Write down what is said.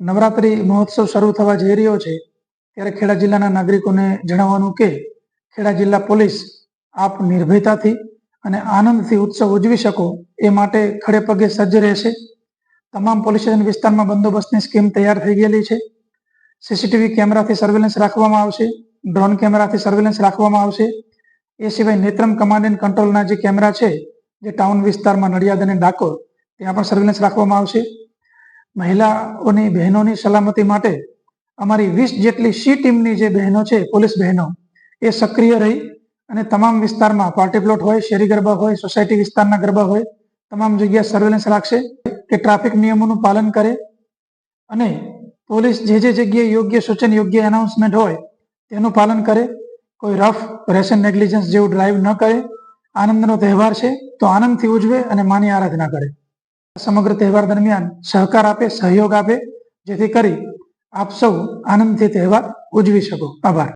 નવરાત્રી મહોત્સવ શરૂ થવા જઈ રહ્યો છે, ત્યારે ખેડા જિલ્લાના નાગરિકોને જણાવવાનું કે ખેડા જિલ્લા પોલીસ આપ નિર્ભયતાથી અને આનંદથી ઉત્સવ ઉજવી શકો એ માટે ખડે પગે સજ્જ રહેશે. તમામ પોલીસ સ્ટેશન વિસ્તારમાં બંદોબસ્તની સ્કીમ તૈયાર થઈ ગયેલી છે. સીસીટીવી કેમેરાથી સર્વેલન્સ રાખવામાં આવશે, ડ્રોન કેમેરાથી સર્વેલન્સ રાખવામાં આવશે. એ સિવાય નેત્રમ કમાન્ડ એન્ડ કંટ્રોલના જે કેમેરા છે, જે ટાઉન વિસ્તારમાં નડિયાદ અને ડાકોર, ત્યાં પણ સર્વેલન્સ રાખવામાં આવશે. મહિલાઓની બહેનોની સલામતી માટે અમારી વીસ જેટલી સી ટીમની જે બહેનો છે, પોલીસ બહેનો, એ સક્રિય રહી અને તમામ વિસ્તારમાં પાર્ટી પ્લોટ હોય, શેરી ગરબા હોય, સોસાયટી વિસ્તારના ગરબા હોય, તમામ જગ્યાએ સર્વેલન્સ રાખશે કે ટ્રાફિક નિયમોનું પાલન કરે અને પોલીસ જે જે જગ્યાએ યોગ્ય સૂચન, યોગ્ય એનાઉન્સમેન્ટ હોય, તેનું પાલન કરે. કોઈ રફ રેશન નેગ્લિજન્સ જેવું ડ્રાઈવ ન કરે. આનંદનો તહેવાર છે, તો આનંદથી ઉજવે અને માની આરાધના કરે. સમગ્ર તહેવાર દરમિયાન સહકાર આપે, સહયોગ આપે, જેથી કરી આપ સૌ આનંદથી તહેવાર ઉજવી શકો. આભાર.